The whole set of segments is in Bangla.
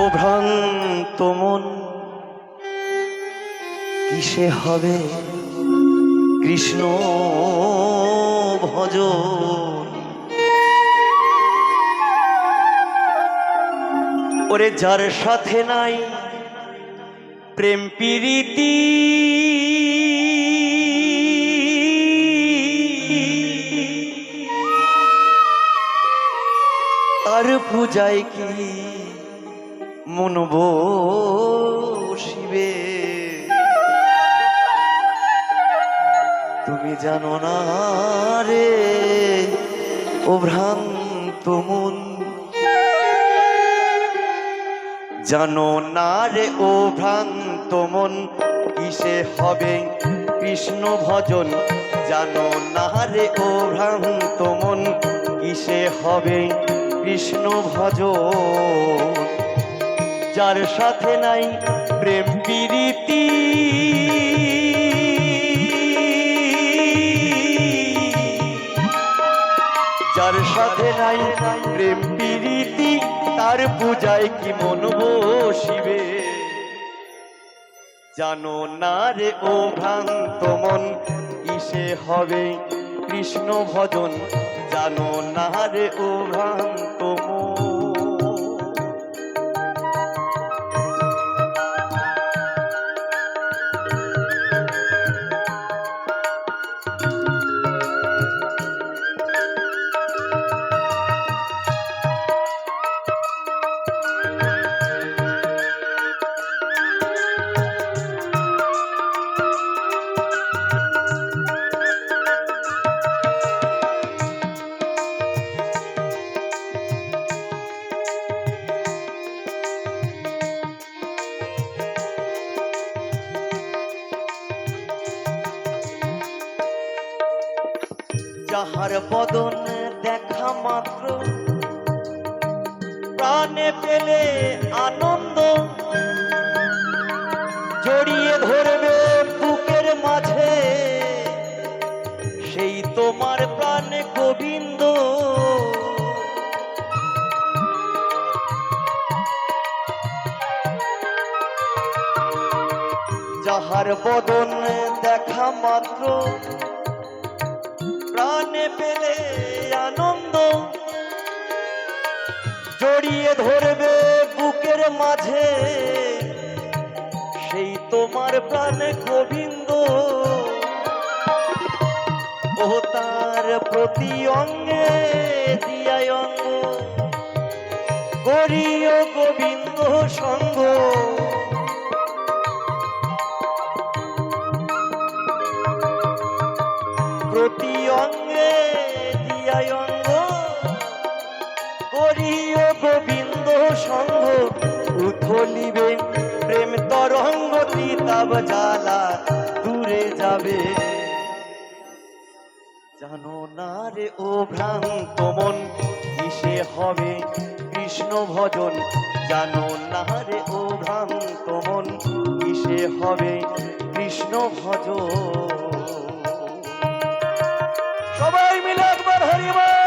ও ভ্রান্ত মন, কিসে হবে কৃষ্ণ ভজন? ওরে যার সাথে নাই প্রেম প্রীতি তার পূজায় কি মন শিবে তুমি জানো না রে, ও ভ্রান্ত মন। জানো না রে, ও ভ্রান্ত মন, কিসে হবে কৃষ্ণ ভজন? জানো না রে, ও ভ্রান্ত মন, কিসে হবে কৃষ্ণ ভজন? যার সাথে নাই প্রেম প্রীতি। যার সাথে নাই প্রেম প্রীতি, তার পূজায় কি মন বসিবে? জানো না রে ও ভ্রান্ত মন, কিসে হবে কৃষ্ণ ভজন? জানো না রে ও ভ্রান্ত মন। যাহার বদন দেখা মাত্র। প্রাণে পেলে আনন্দ। জড়িয়ে ধরবে বুকের মাঝে। সেই তোমার প্রাণে গোবিন্দ। যাহার বদন দেখা মাত্র প্রাণে পেলে আনন্দ। জড়িয়ে ধরবে বুকের মাঝে। সেই তোমার প্রাণে গোবিন্দ। ও তার প্রতি অঙ্গে দূরে যাবে। জানো না রে ও ভ্রান্ত মন, কিসে হবে কৃষ্ণ ভজন? জানো না রে ও ভ্রান্ত মন, কিসে হবে কৃষ্ণ ভজন? সবাই মিলে একবার হরিবল!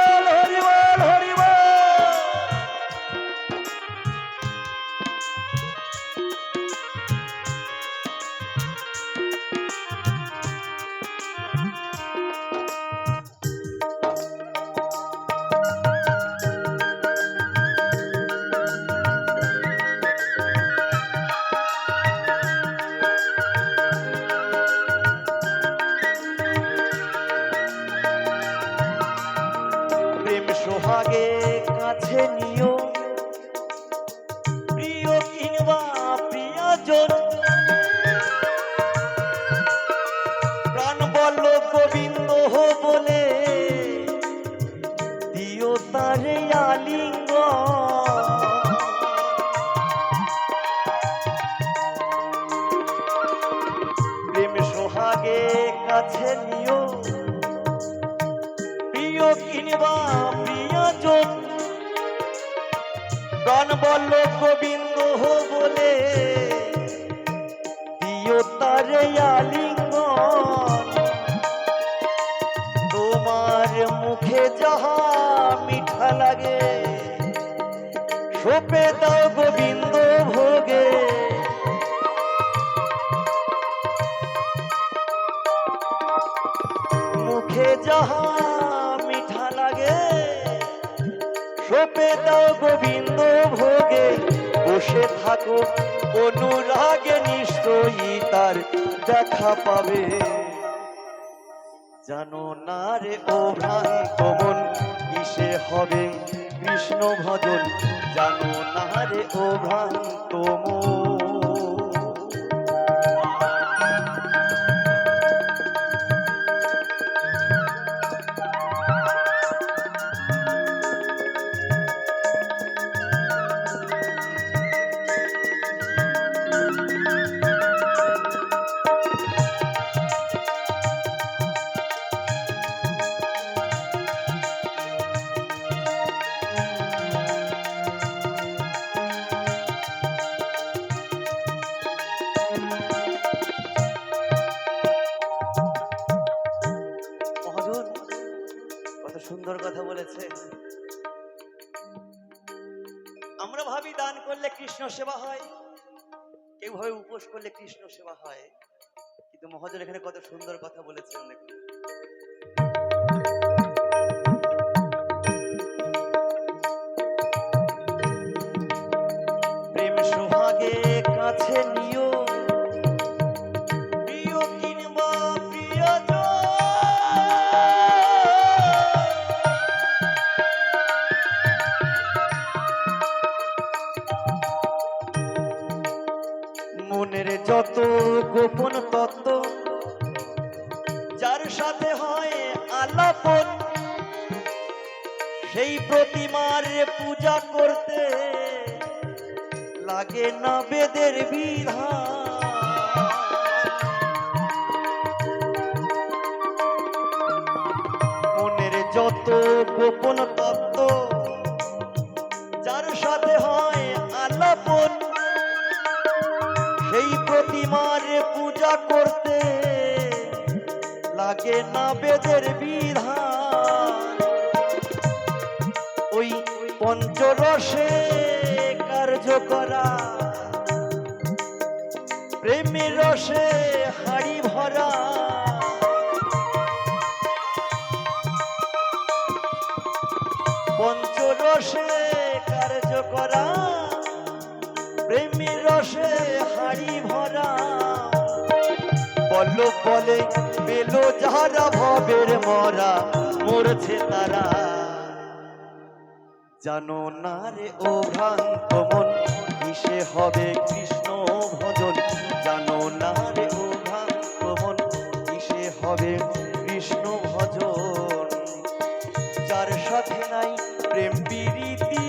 সোহাগে কাছে নিও। বল গোবিন্দ বলে দিও তারে আলিঙ্গন। তোমার মুখে যাহা মিঠা লাগে, সোপে দাও গোবিন্দ ভোগে। মুখে যাহা সোপে দাও গোবিন্দ ভোগে। বসে থাকো, অনুরাগে নিশ্চয়ই তার দেখা পাবে। জানো না রে ও ভ্রান্ত মন কিসে হবে কৃষ্ণ ভজন? জানো না রে ও ভ্রান্ত মন সুন্দর কথা বলেছে। আমরা ভাবি দান করলে কৃষ্ণ সেবা হয়, কেউ ভাবে উপোস করলে কৃষ্ণ সেবা হয়। কিন্তু মহাজন এখানে কত সুন্দর কথা বলেছে অনেক প্রেম সোহাগে কাছে নিও সেই প্রতিমার পূজা করতে লাগে না বেদের বিধান। মনের যত গোপন তত্ত্ব, যার সাথে হয় আলাপন, সেই প্রতিমার পূজা করতে লাগে না বেদের বিধান। পঞ্চরসে কার্য করা। প্রেমের রসে হাড়ি ভরা। পঞ্চরসে কার্য করা। প্রেমের রসে হাড়ি ভরা। বল্লভ বলে পেল যারা ভবের মরা, মরছে তারা। জানো না রে ও ভ্রান্ত মন কিসে হবে কৃষ্ণ ভজন। জানো না রে ও ভ্রান্ত মন কিসে হবে কৃষ্ণ ভজন। যার সাথে নাই প্রেম প্রীতি,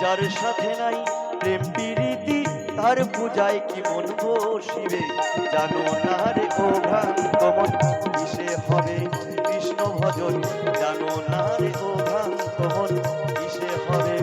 যার সাথে নাই প্রেম প্রীতি তার পূজায় কি মন বসিবে জানো না রে ও ভ্রান্ত কিসে হবে কৃষ্ণ ভজন? জানো না রে ও ভ্রান্ত কিসে হবে